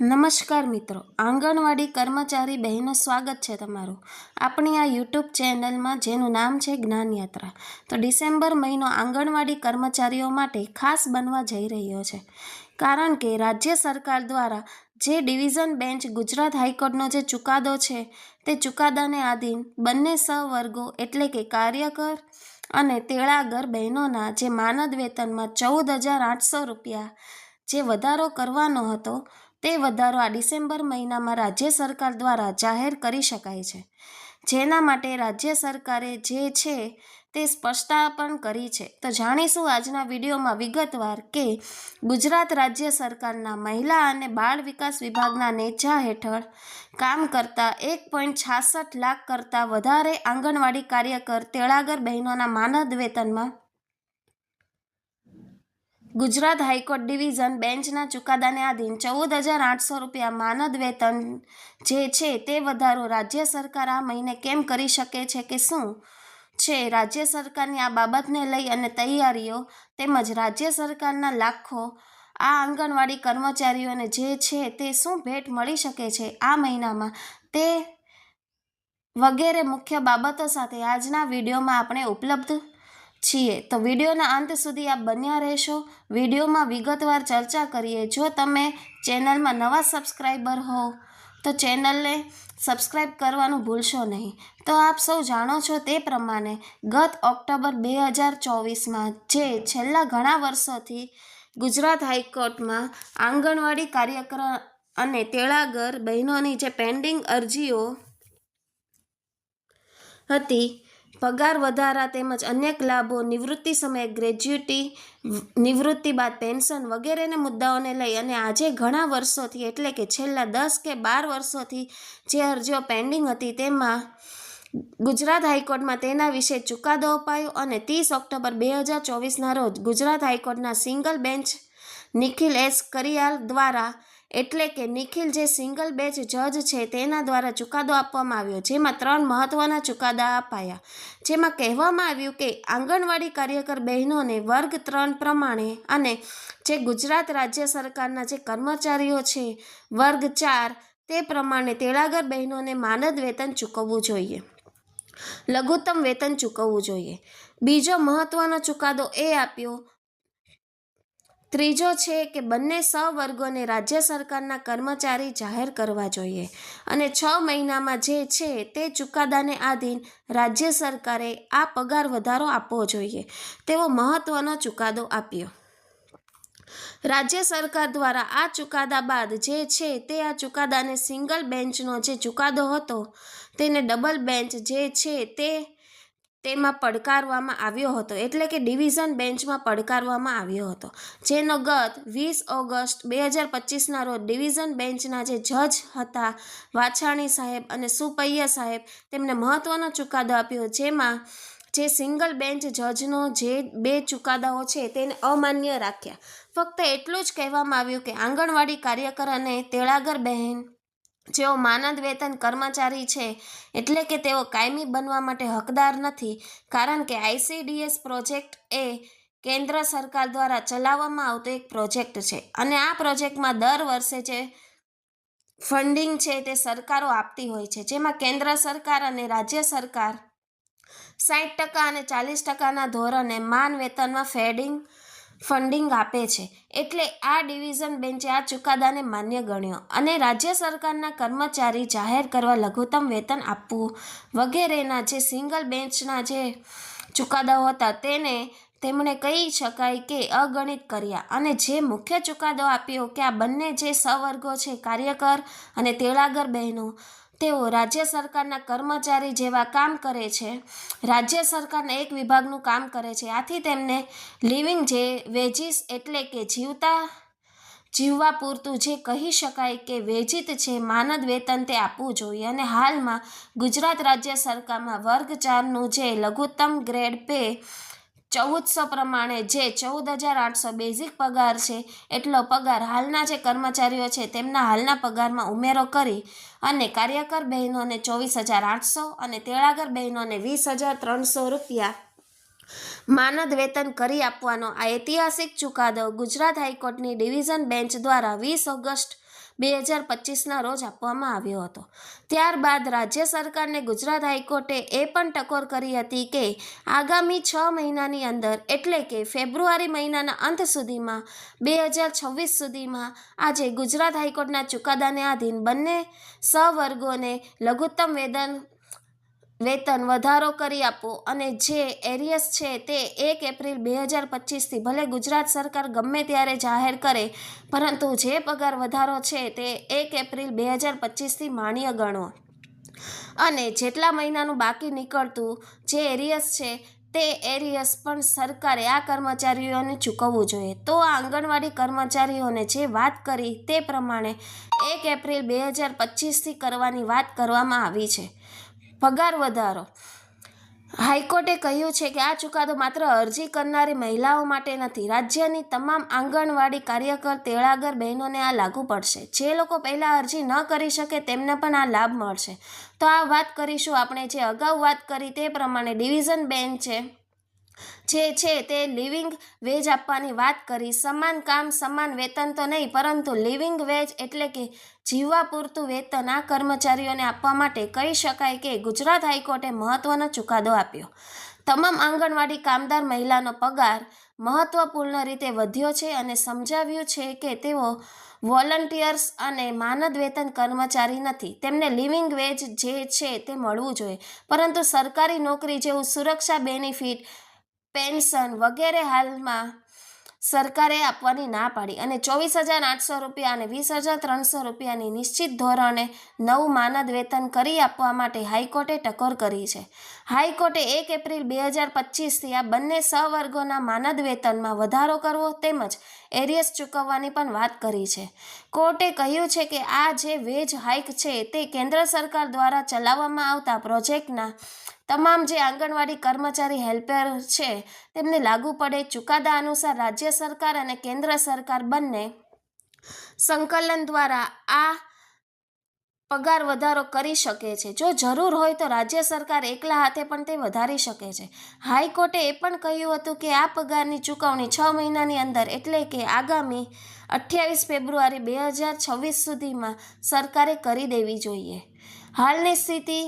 નમસ્કાર મિત્રો, આંગણવાડી કર્મચારી બહેનો સ્વાગત છે તમારું. આપણી આ યુટ્યુબ ચેનલમાં, જેનું નામ છે જ્ઞાનયાત્રા, તો ડિસેમ્બર મહિનો આંગણવાડી કર્મચારીઓ માટે ખાસ બનવા જઈ રહ્યો છે. કારણ કે રાજ્ય સરકાર દ્વારા જે ડિવિઝન બેન્ચ ગુજરાત હાઈકોર્ટનો જે ચુકાદો છે, તે ચુકાદાને આધીન બંને સહવર્ગો એટલે કે કાર્યકર અને તેળાગર બહેનોના જે માનદ વેતનમાં ચૌદ હજાર આઠસો રૂપિયા જે વધારો કરવાનો હતો તે વધારો આ ડિસેમ્બર મહિનામાં રાજ્ય સરકાર દ્વારા જાહેર કરી શકાય છે. જેના માટે રાજ્ય સરકારે જે છે તે સ્પષ્ટતા પણ કરી છે. તો જાણીશું આજના વિડીયોમાં વિગતવાર કે ગુજરાત રાજ્ય સરકારના મહિલા અને બાળ વિકાસ વિભાગના નેજા હેઠળ કામ કરતા એક પોઈન્ટ છાસઠ લાખ કરતાં વધારે આંગણવાડી કાર્યકર તેળાગર બહેનોના માનદ વેતનમાં ગુજરાત હાઈકોર્ટ ડિવિઝન બેન્ચના ચુકાદાને આધીન ચૌદ હજાર આઠસો રૂપિયા માનદ વેતન જે છે તે વધારો રાજ્ય સરકાર આ મહિને કેમ કરી શકે છે કે શું છે? રાજ્ય સરકારની આ બાબતને લઈ અને તૈયારીઓ તેમજ રાજ્ય સરકારના લાખો આ આંગણવાડી કર્મચારીઓને જે છે તે શું ભેટ મળી શકે છે આ મહિનામાં તે વગેરે મુખ્ય બાબતો સાથે આજના વિડીયોમાં આપણે ઉપલબ્ધ છીએ. તો વિડીયોના અંત સુધી આપ બન્યા રહેશો. વિડીયોમાં વિગતવાર ચર્ચા કરીએ. જો તમે ચેનલમાં નવા સબસ્ક્રાઈબર હો, તો ચેનલને સબસ્ક્રાઈબ કરવાનું ભૂલશો નહીં. તો આપ સૌ જાણો છો તે પ્રમાણે ગત ઓક્ટોબર બે હજાર ચોવીસમાં જે છેલ્લા ઘણા વર્ષોથી ગુજરાત હાઈકોર્ટમાં આંગણવાડી કાર્યક્રમ અને તેળાગર બહેનોની જે પેન્ડિંગ અરજીઓ હતી પગાર વધારા તેમજ અનેક લાભો, નિવૃત્તિ સમયે ગ્રેજ્યુટી નિવૃત્તિ બાદ પેન્શન વગેરેને મુદ્દાઓને લઈ અને આજે ઘણા વર્ષોથી એટલે કે છેલ્લા દસ કે બાર વર્ષોથી જે અરજીઓ પેન્ડિંગ હતી તેમાં ગુજરાત હાઈકોર્ટમાં તેના વિશે ચુકાદો અપાયો અને ત્રીસ ઓક્ટોબર બે હજાર ચોવીસના રોજ ગુજરાત હાઈકોર્ટના single bench Nikhil S Kariyal દ્વારા એટલે કે નિખિલ જે સિંગલ બેચ જજ છે તેના દ્વારા ચુકાદો આપવામાં આવ્યો, જેમાં ત્રણ મહત્વના ચુકાદા અપાયા. જેમાં કહેવામાં આવ્યું કે આંગણવાડી કાર્યકર બહેનોને વર્ગ ત્રણ પ્રમાણે અને જે ગુજરાત રાજ્ય સરકારના જે કર્મચારીઓ છે, વર્ગ ચાર, તે પ્રમાણે તેળાગર બહેનોને માનદ વેતન ચૂકવવું જોઈએ. લઘુત્તમ વેતન ચૂકવવું જોઈએ. બીજો મહત્વનો ચુકાદો એ આપ્યો ત્રીજો છે કે બંને સવર્ગોને રાજ્ય સરકારના કર્મચારી જાહેર કરવા જોઈએ. અને છ મહિનામાં જે છે તે ચુકાદાને આધીન રાજ્ય સરકારે આ પગાર વધારો આપવો જોઈએ. તેવો મહત્વનો ચુકાદો આપ્યો. રાજ્ય સરકાર દ્વારા આ ચુકાદા બાદ જે છે તે આ ચુકાદાને સિંગલ બેન્ચનો જે ચુકાદો હતો, તેને ડબલ બેન્ચ જે છે તે તેમાં પડકારવામાં આવ્યો હતો. એટલે કે ડિવિઝન બેન્ચમાં પડકારવામાં આવ્યો હતો. જેનો ગત વીસ ઓગસ્ટ બે હજાર પચીસના રોજ ડિવિઝન બેન્ચના જે જજ હતા, વાછાણી સાહેબ અને સુપૈયા સાહેબ, તેમને મહત્ત્વનો ચુકાદો આપ્યો. જેમાં જે સિંગલ બેન્ચ જજનો જે બે ચુકાદાઓ છે તેને અમાન્ય રાખ્યા. ફક્ત એટલું જ કહેવામાં આવ્યું કે આંગણવાડી કાર્યકર અને તેળાગર બહેન જેઓ માનદ વેતન કર્મચારી છે, એટલે કે તેઓ કાયમી બનવા માટે હકદાર નથી, કારણ કે આઈસીડીએસ પ્રોજેક્ટ એ કેન્દ્ર સરકાર દ્વારા ચલાવવામાં આવતો એક પ્રોજેક્ટ છે. અને આ પ્રોજેક્ટમાં દર વર્ષે જે ફંડિંગ છે તે સરકારો આપતી હોય છે, જેમાં કેન્દ્ર સરકાર અને રાજ્ય સરકાર સાઠ ટકા અને ચાલીસ ટકાના ધોરણે માન વેતનમાં ફેડિંગ ફંડિંગ આપે છે. એટલે આ ડિવિઝન બેન્ચે આ ચુકાદાને માન્ય ગણ્યો અને રાજ્ય સરકારના કર્મચારી જાહેર કરવા લઘુત્તમ વેતન આપવું વગેરેના જે સિંગલ બેન્ચના જે ચુકાદાઓ હતા તેને તેમણે કહી શકાય કે અગણિત કર્યા અને જે મુખ્ય ચુકાદો આપ્યો કે આ બંને જે સવર્ગો છે કાર્યકર અને તેળાગર બહેનો તેઓ રાજ્ય સરકારના કર્મચારી જેવા કામ કરે છે. રાજ્ય સરકારના એક વિભાગનું કામ કરે છે. આથી તેમને લિવિંગ જે વેજીસ એટલે કે જીવતા, જીવવા પૂરતું જે કહી શકાય કે વેજિત છે, માનદ વેતન તે આપવું જોઈએ. અને હાલમાં ગુજરાત રાજ્ય સરકારમાં વર્ગ ચારનું જે લઘુત્તમ ગ્રેડ પે ચૌદસો પ્રમાણે જે ચૌદ હજાર આઠસો બેઝિક પગાર છે, એટલો પગાર હાલના જે કર્મચારીઓ છે, તેમના હાલના પગારમાં ઉમેરો કરી અને કાર્યકર બહેનોને ચોવીસ હજાર આઠસો અને તેળાગર બહેનોને વીસ હજાર ત્રણસો રૂપિયા માનદ વેતન કરી આપવાનો આ ઐતિહાસિક ચુકાદો ગુજરાત હાઈકોર્ટની ડિવિઝન બેન્ચ દ્વારા વીસ ઓગસ્ટ બે હજાર પચીસના રોજ આપવામાં આવ્યો હતો. ત્યારબાદ રાજ્ય સરકારને ગુજરાત હાઈકોર્ટે એ પણ ટકોર કરી હતી કે આગામી છ મહિનાની અંદર એટલે કે ફેબ્રુઆરી મહિનાના અંત સુધીમાં બે હજાર છવ્વીસ સુધીમાં આજે ગુજરાત હાઈકોર્ટના ચુકાદાને આધીન બંને સવર્ગોને લઘુત્તમ વેતન વેતન વધારો કરી આપો અને જે એરિયસ છે તે એક એપ્રિલ બે હજાર પચીસથી ભલે ગુજરાત સરકાર ગમે ત્યારે જાહેર કરે, પરંતુ જે પગાર વધારો છે તે એક એપ્રિલ બે હજાર પચીસથી માન્ય ગણો. અને જેટલા મહિનાનું બાકી નીકળતું જે એરિયસ છે તે એરિયસ પણ સરકારે આ કર્મચારીઓને ચૂકવવું જોઈએ. તો આ આંગણવાડી કર્મચારીઓને જે વાત કરી તે પ્રમાણે એક એપ્રિલ બે હજાર પચીસથી કરવાની વાત કરવામાં આવી છે. પગાર વધારો. હાઈકોર્ટે કહ્યું છે કે આ ચુકાદો માત્ર અરજી કરનારી મહિલાઓ માટે નથી, રાજ્યની તમામ આંગણવાડી કાર્યકર તેળાગર બહેનોને આ લાગુ પડશે. જે લોકો પહેલાં અરજી ન કરી શકે તેમને પણ આ લાભ મળશે. તો આ વાત કરીશું આપણે જે અગાઉ વાત કરી તે પ્રમાણે ડિવિઝન બેન્ચે જે છે તે લિવિંગ વેજ આપવાની વાત કરી. સમાન કામ, સમાન વેતન તો નહીં, પરંતુ લિવિંગ વેજ એટલે કે જીવવા પૂરતું વેતન આ કર્મચારીઓને આપવા માટે કહી શકાય કે ગુજરાત હાઈકોર્ટે મહત્વનો ચુકાદો આપ્યો. તમામ આંગણવાડી કામદાર મહિલાનો પગાર મહત્વપૂર્ણ રીતે વધ્યો છે અને સમજાવ્યું છે કે તેઓ વોલન્ટિયર્સ અને માનદ વેતન કર્મચારી નથી. તેમને લિવિંગ વેજ જે છે તે મળવું જોઈએ. પરંતુ સરકારી નોકરી જેવું સુરક્ષા બેનિફિટ પેન્શન વગેરે હાલમાં સરકારે આપવાની ના પાડી અને ચોવીસ હજાર આઠસો રૂપિયા અને વીસ હજાર ત્રણસો રૂપિયાની નિશ્ચિત ધોરણે નવું માનદ વેતન કરી આપવા માટે હાઈકોર્ટે ટકોર કરી છે. હાઈકોર્ટે એક એપ્રિલ બે હજાર પચીસથી આ બંને સહવર્ગોના માનદ વેતનમાં વધારો કરવો તેમજ એરિયસ ચૂકવવાની પણ વાત કરી છે. કોર્ટે કહ્યું છે કે આ જે વેજ હાઇક છે તે કેન્દ્ર સરકાર દ્વારા ચલાવવામાં આવતા પ્રોજેક્ટના તમામ જે આંગણવાડી કર્મચારી હેલ્પર છે તેમને લાગુ પડે ચુકાદા અનુસાર રાજ્ય સરકાર અને કેન્દ્ર સરકાર બંને સંકલન દ્વારા આ પગાર વધારો કરી શકે છે. જો જરૂર હોય તો રાજ્ય સરકાર એકલા હાથે પણ તે વધારી શકે છે. હાઈકોર્ટે એ પણ કહ્યું હતું કે આ પગારની ચૂકવણી છ મહિનાની અંદર એટલે કે આગામી અઠ્યાવીસ ફેબ્રુઆરી બે હજાર છવ્વીસ સુધીમાં સરકારે કરી દેવી જોઈએ. હાલની સ્થિતિ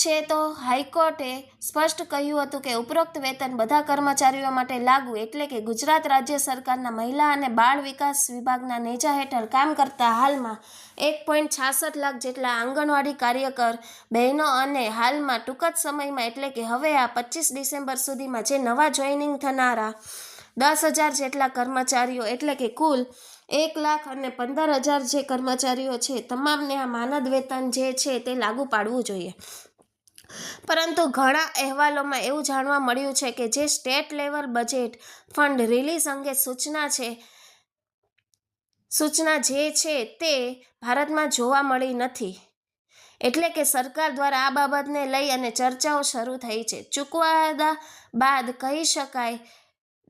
છે તો હાઈકોર્ટે સ્પષ્ટ કહ્યું હતું કે ઉપરોક્ત વેતન બધા કર્મચારીઓ માટે લાગુ એટલે કે ગુજરાત રાજ્ય સરકારના મહિલા અને બાળ વિકાસ વિભાગના નેજા હેઠળ કામ કરતા હાલમાં એક પોઈન્ટ છાસઠ લાખ જેટલા આંગણવાડી કાર્યકર, બહેનો અને હાલમાં ટૂંક જ સમયમાં એટલે કે હવે આ પચીસ ડિસેમ્બર સુધીમાં જે નવા જોઈનિંગ થનારા દસ હજાર જેટલા કર્મચારીઓ એટલે કે કુલ એક લાખ અને પંદર હજાર જે કર્મચારીઓ છે, તમામને આ માનદ વેતન જે છે તે લાગુ પાડવું જોઈએ. પરંતુ ઘણા અહેવાલોમાં એવું જાણવા મળ્યું છે કે જે state level budget fund release અંગે સૂચના છે, સૂચના જે છે તે ભારતમાં જોવા મળી નથી. એટલે કે સરકાર દ્વારા આ બાબતને લઈ અને ચર્ચાઓ શરૂ થઈ છે. ચૂકવાદા બાદ કહી શકાય,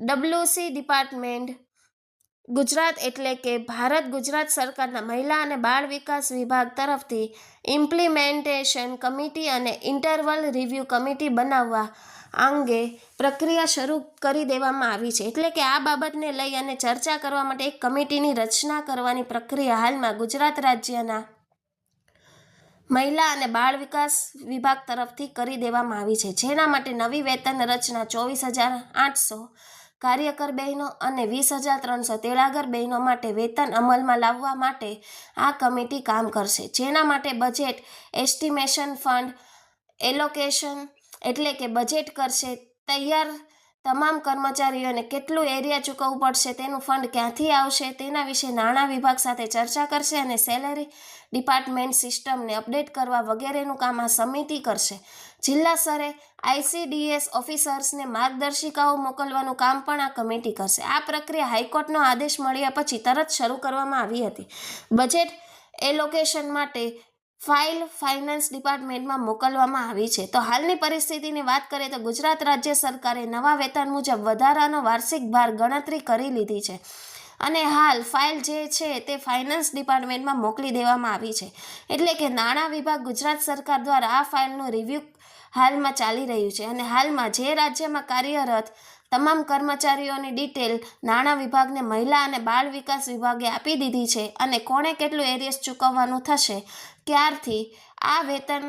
ડબ્લ્યુસી ડિપાર્ટમેન્ટ ગુજરાત એટલે કે ભારત ગુજરાત સરકારના મહિલા અને બાળ વિકાસ વિભાગ તરફથી ઇમ્પ્લિમેન્ટેશન કમિટી અને ઇન્ટરવલ રિવ્યૂ કમિટી બનાવવા અંગે પ્રક્રિયા શરૂ કરી દેવામાં આવી છે. એટલે કે આ બાબતને લઈ અને ચર્ચા કરવા માટે એક કમિટીની રચના કરવાની પ્રક્રિયા હાલમાં ગુજરાત રાજ્યના મહિલા અને બાળ વિકાસ વિભાગ તરફથી કરી દેવામાં આવી છે. જેના માટે નવી વેતન રચના ચોવીસ હજાર આઠસો કાર્યકર બહેનો અને વીસ હજાર ત્રણસો તેળાગર બહેનો માટે વેતન અમલમાં લાવવા માટે આ કમિટી કામ કરશે. જેના માટે બજેટ એસ્ટિમેશન ફંડ એલોકેશન એટલે કે બજેટ કરશે, તૈયાર તમામ કર્મચારીઓને કેટલું એરિયા ચૂકવવું પડશે તેનું ફંડ ક્યાંથી આવશે તેના વિશે નાણાં વિભાગ સાથે ચર્ચા કરશે અને સેલેરી ડિપાર્ટમેન્ટ સિસ્ટમને અપડેટ કરવા વગેરેનું કામ આ સમિતિ કરશે. જિલ્લા સ્તરે આઈસીડીએસ ઓફિસર્સને માર્ગદર્શિકાઓ મોકલવાનું કામ પણ આ કમિટી કરશે. આ પ્રક્રિયા હાઈકોર્ટનો આદેશ મળ્યા પછી તરત શરૂ કરવામાં આવી હતી. બજેટ એલોકેશન માટે ફાઇલ ફાઇનાન્સ ડિપાર્ટમેન્ટમાં મોકલવામાં આવી છે. તો હાલની પરિસ્થિતિની વાત કરીએ તો ગુજરાત રાજ્ય સરકારે નવા વેતન મુજબ વધારાનો વાર્ષિક ભાર ગણતરી કરી લીધી છે. અને હાલ ફાઇલ જે છે તે ફાઇનાન્સ ડિપાર્ટમેન્ટમાં મોકલી દેવામાં આવી છે. એટલે કે નાણાં વિભાગ ગુજરાત સરકાર દ્વારા આ ફાઇલનું રિવ્યૂ હાલમાં ચાલી રહ્યું છે. અને હાલમાં જે રાજ્યમાં કાર્યરત તમામ કર્મચારીઓની ડિટેલ નાણાં વિભાગને મહિલા અને બાળ વિકાસ વિભાગે આપી દીધી છે અને કોણે કેટલું એરિયસ ચૂકવવાનું થશે, ક્યારથી આ વેતન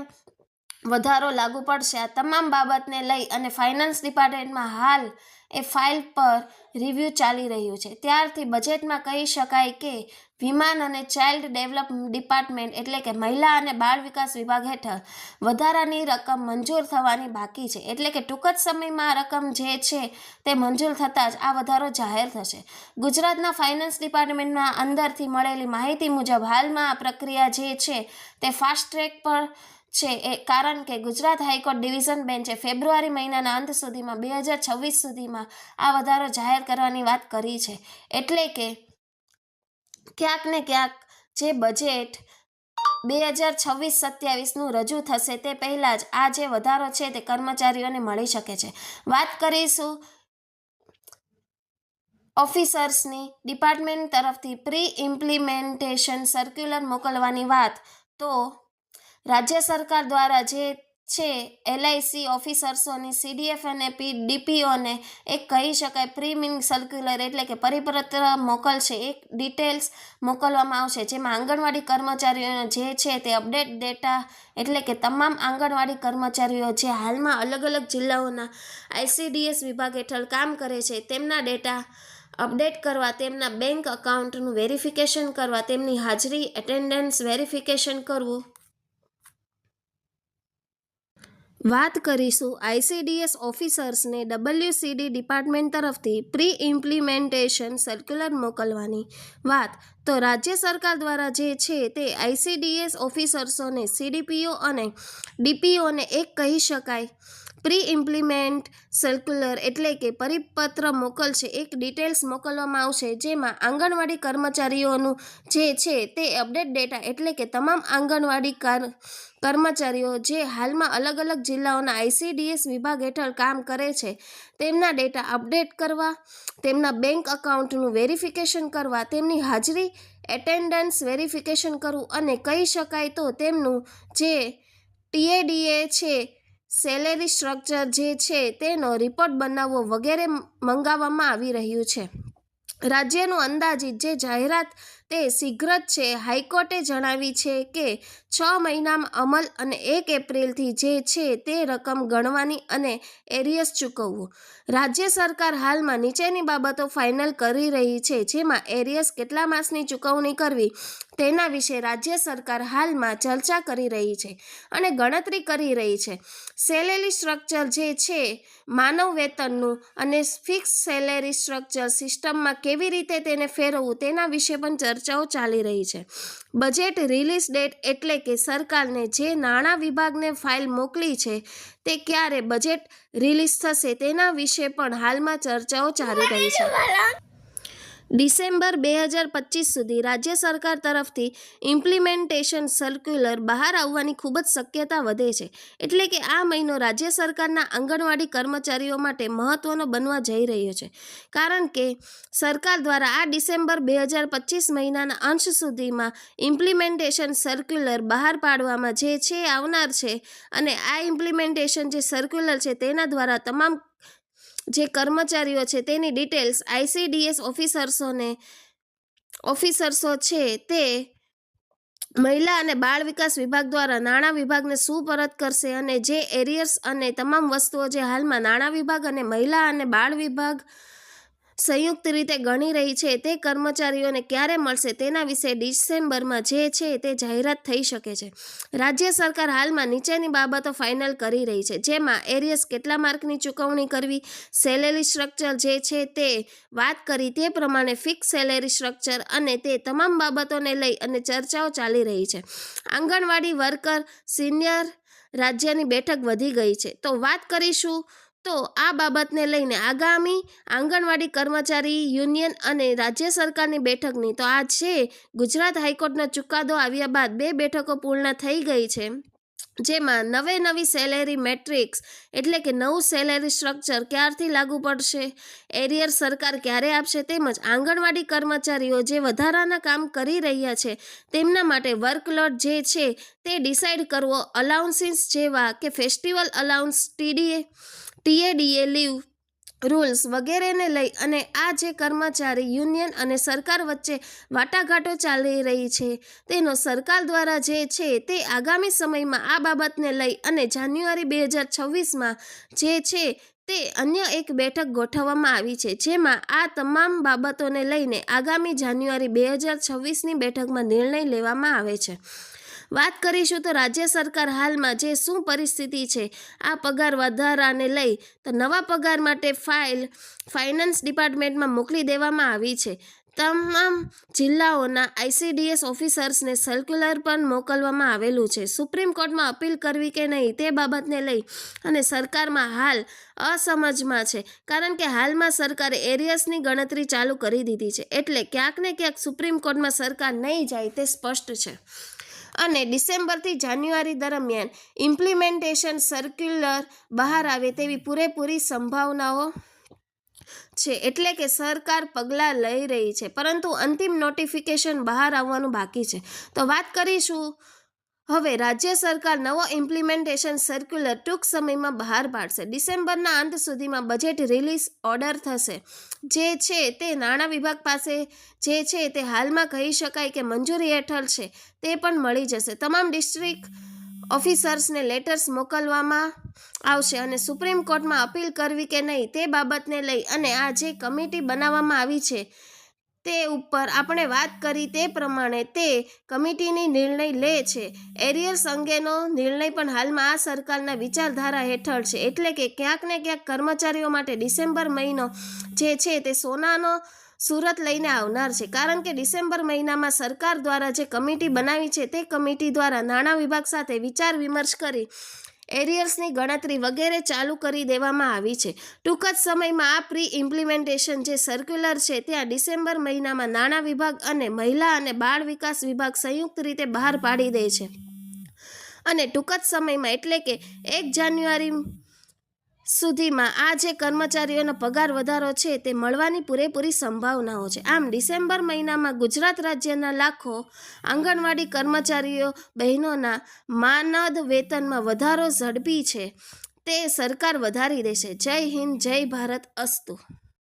વધારો લાગુ પડશે, આ તમામ બાબતને લઈ અને ફાઇનાન્સ ડિપાર્ટમેન્ટમાં હાલ એ ફાઇલ પર રિવ્યૂ ચાલી રહ્યું છે. ત્યારથી બજેટમાં કહી શકાય કે વિમાન અને ચાઇલ્ડ ડેવલપ ડિપાર્ટમેન્ટ એટલે કે મહિલા અને બાળ વિકાસ વિભાગ હેઠળ વધારાની રકમ મંજૂર થવાની બાકી છે. એટલે કે ટૂંક જ સમયમાં રકમ જે છે તે મંજૂર થતાં જ આ વધારો જાહેર થશે. ગુજરાતના ફાઇનાન્સ ડિપાર્ટમેન્ટના અંદરથી મળેલી માહિતી મુજબ હાલમાં આ પ્રક્રિયા જે છે તે ફાસ્ટ ટ્રેક પર છે. એ કારણ કે ગુજરાત હાઈકોર્ટ ડિવિઝન બેન્ચે ફેબ્રુઆરી મહિનાના અંત સુધીમાં બે હજાર છવ્વીસ સુધીમાં આ વધારો જાહેર કરવાની વાત કરી છે. એટલે કે ક્યાંક ને ક્યાંક જે બજેટ બે હજાર છવ્વીસ સત્યાવીસનું રજૂ થશે તે પહેલાં જ આ જે વધારો છે તે કર્મચારીઓને મળી શકે છે. વાત કરીશું ઓફિસર્સની. ડિપાર્ટમેન્ટ તરફથી પ્રી ઇમ્પ્લિમેન્ટેશન સર્ક્યુલર મોકલવાની વાત. તો રાજ્ય સરકાર દ્વારા જે છે એલઆઈસી ઓફિસર્સોની સીડીએફ અને પી ડીપીઓને એક કહી શકાય પ્રી સર્ક્યુલર એટલે કે પરિપત્ર મોકલશે. એક ડિટેલ્સ મોકલવામાં આવશે. જેમાં આંગણવાડી કર્મચારીઓનો જે છે તે અપડેટ ડેટા એટલે કે તમામ આંગણવાડી કર્મચારીઓ જે હાલમાં અલગ અલગ જિલ્લાઓના આઈસીડીએસ વિભાગ હેઠળ કામ કરે છે, તેમના ડેટા અપડેટ કરવા, તેમના બેંક અકાઉન્ટનું વેરિફિકેશન કરવા, તેમની હાજરી એટેન્ડન્સ વેરિફિકેશન કરવું. વાત કરીશું આઈસીડીએસ ઓફિસર્સને ડબલ્યુસીડી ડિપાર્ટમેન્ટ તરફથી પ્રી ઇમ્પ્લિમેન્ટેશન સર્ક્યુલર મોકલવાની વાત. તો રાજ્ય સરકાર દ્વારા જે છે તે આઈસીડીએસ ઓફિસર્સોને સીડીપીઓ અને ડીપીઓને એક કહી શકાય. પ્રી ઇમ્પ્લિમેન્ટ સર્ક્યુલર એટલે કે પરિપત્ર મોકલશે. એક ડિટેલ્સ મોકલવામાં આવશે, જેમાં આંગણવાડી કર્મચારીઓનું જે છે તે અપડેટ ડેટા એટલે કે તમામ આંગણવાડી કાર, કર્મચારીઓ જે હાલમાં અલગ અલગ જિલ્લાઓના આઈસીડીએસ વિભાગ હેઠળ કામ કરે છે, તેમના ડેટા અપડેટ કરવા, તેમના બેંક અકાઉન્ટનું વેરિફિકેશન કરવા, તેમની હાજરી એટેન્ડન્સ વેરિફિકેશન કરવું અને કહી શકાય તો તેમનું જે ટીએડીએ છે સેલેરી સ્ટ્રક્ચર જે છે તેનો રિપોર્ટ બનાવવો વગેરે મંગાવવામાં આવી રહ્યું છે. રાજ્યનું અંદાજિત જે જાહેરાત તે શીઘ્ર જ છે. હાઈકોર્ટે જણાવી છે કે, છ મહિનામાં અમલ અને એક એપ્રિલથી જે છે તે રકમ ગણવાની અને એરિયસ ચૂકવવું. રાજ્ય સરકાર હાલમાં નીચેની બાબતો ફાઇનલ કરી રહી છે, જેમાં એરિયસ કેટલા માસની ચૂકવણી કરવી તેના વિશે રાજ્ય સરકાર હાલમાં ચર્ચા કરી રહી છે અને ગણતરી કરી રહી છે. સેલેરી સ્ટ્રક્ચર જે છે માનવ વેતનનું અને ફિક્સ સેલેરી સ્ટ્રક્ચર સિસ્ટમમાં કેવી રીતે તેને ફેરવવું તેના વિશે પણ ચર્ચાઓ ચાલી રહી છે. બજેટ રિલીઝ ડેટ એટલે કે સરકારને જે નાણાં વિભાગને ફાઇલ મોકલી છે તે ક્યારે બજેટ રિલીઝ થશે તેના વિશે પણ હાલમાં ચર્ચાઓ ચાલી રહી છે. ડિસેમ્બર બે હજાર પચીસ સુધી રાજ્ય સરકાર તરફથી ઇમ્પ્લિમેન્ટેશન સર્ક્યુલર બહાર આવવાની ખૂબ જ શક્યતા વધે છે. એટલે કે આ મહિનો રાજ્ય સરકારના આંગણવાડી કર્મચારીઓ માટે મહત્ત્વનો બનવા જઈ રહ્યો છે. કારણ કે સરકાર દ્વારા આ ડિસેમ્બર બે હજાર પચીસ મહિનાના અંશ સુધીમાં ઇમ્પ્લિમેન્ટેશન સર્ક્યુલર બહાર પાડવામાં જે છે આવનાર છે અને આ ઇમ્પ્લિમેન્ટેશન જે સર્ક્યુલર છે તેના દ્વારા તમામ જે કર્મચારીઓ છે તેની ડિટેલ્સ આઈસીડીએસ ઓફિસર્સોને ઓફિસર્સો છે તે મહિલા અને બાળ વિકાસ વિભાગ દ્વારા નાણાં વિભાગને સુપરત કરશે અને જે એરિયર્સ અને તમામ વસ્તુઓ જે હાલમાં નાણાં વિભાગ અને મહિલા અને બાળ વિભાગ સંયુક્ત રીતે ગણી રહી છે, તે કર્મચારીઓને ક્યારે મળશે તેના વિશે ડિસેમ્બરમાં જે છે તે જાહેરાત થઈ શકે છે. રાજ્ય સરકાર હાલમાં નીચેની બાબતો ફાઇનલ કરી રહી છે, જેમાં એરિયસ કેટલા માર્કની ચૂકવણી કરવી, સેલેરી સ્ટ્રક્ચર જે છે તે વાત કરી તે પ્રમાણે ફિક્સ સેલેરી સ્ટ્રક્ચર અને તે તમામ બાબતોને લઈ અને ચર્ચાઓ ચાલી રહી છે. આંગણવાડી વર્કર સિનિયર રાજ્યની બેઠક વધી ગઈ છે. તો વાત કરીશું તો આ બાબતને લઈને આગામી આંગણવાડી કર્મચારી, યુનિયન અને રાજ્ય સરકારની બેઠકની તો આ છે, ગુજરાત હાઈકોર્ટનો ચુકાદો આવ્યા બાદ બે બેઠકો પૂર્ણ થઈ ગઈ છે. જેમાં નવે નવી સેલેરી મેટ્રિક્સ એટલે કે નવું સેલેરી સ્ટ્રક્ચર ક્યારથી લાગુ પડશે? એરિયર સરકાર ક્યારે આપશે? તેમજ આંગણવાડી કર્મચારીઓ જે વધારાના કામ કરી રહ્યા છે, તેમના માટે વર્કલોડ જે છે તે ડિસાઇડ કરવો, અલાઉન્સીસ જેવા કે festival allowance, TDA TADA leave rules વગેરેને લઈ અને આ જે કર્મચારી યુનિયન અને સરકાર વચ્ચે વાટાઘાટો ચાલી રહી છે, તેનો સરકાર દ્વારા જે છે તે આગામી સમયમાં આ બાબતને લઈ અને જાન્યુઆરી બે હજાર છવ્વીસમાં જે છે તે અન્ય એક બેઠક ગોઠવવામાં આવી છે, જેમાં આ તમામ બાબતોને લઈને આગામી જાન્યુઆરી બે હજાર છવ્વીસની બેઠકમાં નિર્ણય લેવામાં આવે છે. વાત કરીશું તો રાજ્ય સરકાર હાલમાં જે શું પરિસ્થિતિ છે, આ પગાર વધારાને લઈ તો નવા પગાર માટે ફાઇલ, ફાઇનાન્સ ડિપાર્ટમેન્ટમાં મોકલી દેવામાં આવી છે. તમામ જિલ્લાઓના આઈસીડીએસ ઓફિસર્સને સર્ક્યુલર પણ મોકલવામાં આવેલું છે. સુપ્રીમ કોર્ટમાં અપીલ કરવી કે નહીં તે બાબતને લઈ અને સરકારમાં હાલ અસમજમાં છે, કારણ કે હાલમાં સરકારે એરિયસની ગણતરી ચાલુ કરી દીધી છે. એટલે ક્યાંક ને ક્યાંક સુપ્રીમ કોર્ટમાં સરકાર નહીં જાય તે સ્પષ્ટ છે. અને ડિસેમ્બરથી જાન્યુઆરી દરમિયાન ઇમ્પ્લિમેન્ટેશન સર્ક્યુલર બહાર આવે તેવી પૂરેપૂરી સંભાવનાઓ છે. એટલે કે સરકાર પગલાં લઈ રહી છે, પરંતુ અંતિમ નોટિફિકેશન બહાર આવવાનું બાકી છે. તો વાત કરીશું હવે રાજ્ય સરકાર નવો ઇમ્પ્લિમેન્ટેશન સર્ક્યુલર ટૂંક સમયમાં બહાર પાડશે. ડિસેમ્બરના અંત સુધીમાં બજેટ રિલીઝ ઓર્ડર થશે. જે છે તે નાણાં વિભાગ પાસે, જે છે તે હાલમાં કહી શકાય કે મંજૂરી હેઠળ છે, તે પણ મળી જશે. તમામ ડિસ્ટ્રિક્ટ ઓફિસર્સને લેટર્સ મોકલવામાં આવશે અને સુપ્રીમ કોર્ટમાં અપીલ કરવી કે નહીં તે બાબતને લઈ અને આ જે કમિટી બનાવવામાં આવી છે તે ઉપર આપણે વાત કરી તે પ્રમાણે તે કમિટીની નિર્ણય લે છે. એરિયર્સ અંગેનો નિર્ણય પણ હાલમાં આ સરકારના વિચારધારા હેઠળ છે. એટલે કે ક્યાંક ને ક્યાંક કર્મચારીઓ માટે ડિસેમ્બર મહિનો જે છે તે સોનાનો સુરત લઈને આવનાર છે. કારણ કે ડિસેમ્બર મહિનામાં સરકાર દ્વારા જે કમિટી બનાવી છે તે કમિટી દ્વારા નાણાં વિભાગ સાથે વિચાર વિમર્શ કરી એરિયર્સની ગણતરી વગેરે ચાલુ કરી દેવામાં આવી છે. ટૂંક જ સમયમાં આ પ્રી ઇમ્પ્લિમેન્ટેશન જે સર્ક્યુલર છે ત્યાં ડિસેમ્બર મહિનામાં નાણાં વિભાગ અને મહિલા અને બાળ વિકાસ વિભાગ સંયુક્ત રીતે બહાર પાડી દે છે. અને ટૂંક જ સમયમાં એટલે કે એક જાન્યુઆરી સુધીમાં આ જે કર્મચારીઓનો પગાર વધારો છે તે મળવાની પૂરેપૂરી સંભાવનાઓ છે. આમ ડિસેમ્બર મહિનામાં ગુજરાત રાજ્યના લાખો આંગણવાડી કર્મચારીઓ, બહેનોના માનદ વેતનમાં વધારો ઝડપી છે. તે સરકાર વધારી દેશે. જય હિન્દ, જય ભારત, અસ્તુ.